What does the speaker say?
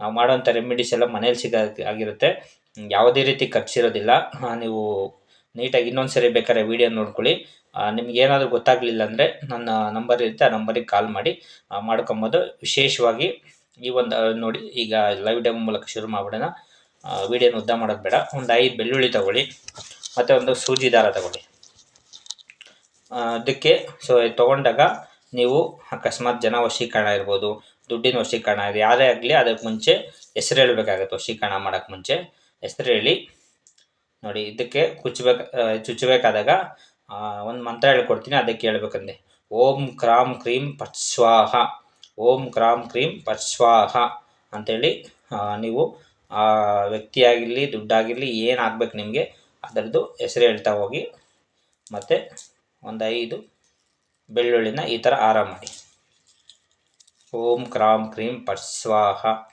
ನಾವು ಮಾಡೋಂಥ ರೆಮಿಡೀಸ್ ಎಲ್ಲ ಮನೇಲಿ ಸಿಗೋ ಆಗಿರುತ್ತೆ. ಯಾವುದೇ ರೀತಿ ಖರ್ಚಿರೋದಿಲ್ಲ. ನೀವು ನೀಟಾಗಿ ಇನ್ನೊಂದು ಸರಿ ಬೇಕಾದ್ರೆ ವಿಡಿಯೋ ನೋಡ್ಕೊಳ್ಳಿ. ನಿಮ್ಗೆ ಏನಾದರೂ ಗೊತ್ತಾಗಲಿಲ್ಲ ಅಂದರೆ ನನ್ನ ನಂಬರ್ ಇರುತ್ತೆ, ಆ ನಂಬರಿಗೆ ಕಾಲ್ ಮಾಡಿ ಮಾಡ್ಕೊಂಬೋದು. ವಿಶೇಷವಾಗಿ ಈ ಒಂದು ನೋಡಿ, ಈಗ ಲೈವ್ ಡೆಮೋ ಮೂಲಕ ಶುರು ಮಾಡಿಬಿಡೋಣ. ವೀಡಿಯೋನ ಉದ್ದ ಮಾಡೋದು ಬೇಡ. ಒಂದು ಐದು ಬೆಳ್ಳುಳ್ಳಿ ತಗೊಳ್ಳಿ. ಮತ್ತು ಒಂದು ಸೂಜಿ ದಾರ ತಗೊಳ್ಳಿ. ಅದಕ್ಕೆ ಸೊ ತೊಗೊಂಡಾಗ ನೀವು ಅಕಸ್ಮಾತ್ ಜನ ವಶೀಕರಣ ಇರ್ಬೋದು ದುಡ್ಡಿನ ವಶೀಕರಣ ಇದೆ ಯಾರೇ ಆಗಲಿ ಅದಕ್ಕೆ ಮುಂಚೆ ಹೆಸರು ಹೇಳಬೇಕಾಗತ್ತೆ, ವಶೀಕರಣ ಮಾಡೋಕ್ಕೆ ಮುಂಚೆ ಹೆಸರು ಹೇಳಿ. ನೋಡಿ, ಇದಕ್ಕೆ ಕುಚ್ಚಬೇಕು ಚುಚ್ಚಬೇಕಾದಾಗ ಒಂದು ಮಂತ್ರ ಹೇಳ್ಕೊಡ್ತೀನಿ, ಅದಕ್ಕೆ ಹೇಳ್ಬೇಕಂದೆ. ಓಂ ಕ್ರಾಂ ಕ್ರೀಂ ಪಟ್ ಸ್ವಾಹ ಓಂ ಕ್ರಾಂ ಕ್ರೀಂ ಪಶ್ವಾಹ ಅಂಥೇಳಿ ನೀವು ಆ ವ್ಯಕ್ತಿಯಾಗಿರಲಿ, ದುಡ್ಡಾಗಿರಲಿ ಏನು ಆಗ್ಬೇಕು ನಿಮಗೆ, ಅದರದ್ದು ಹೆಸರು ಹೇಳ್ತಾ ಹೋಗಿ. ಮತ್ತು ಒಂದು ಐದು ಬೆಳ್ಳುಳ್ಳಿನ ಈ ಥರ ಆರ ಮಾಡಿ. ಓಂ ಕ್ರಾಂ ಕ್ರೀಂ ಪಟ್ ಸ್ವಾಹ.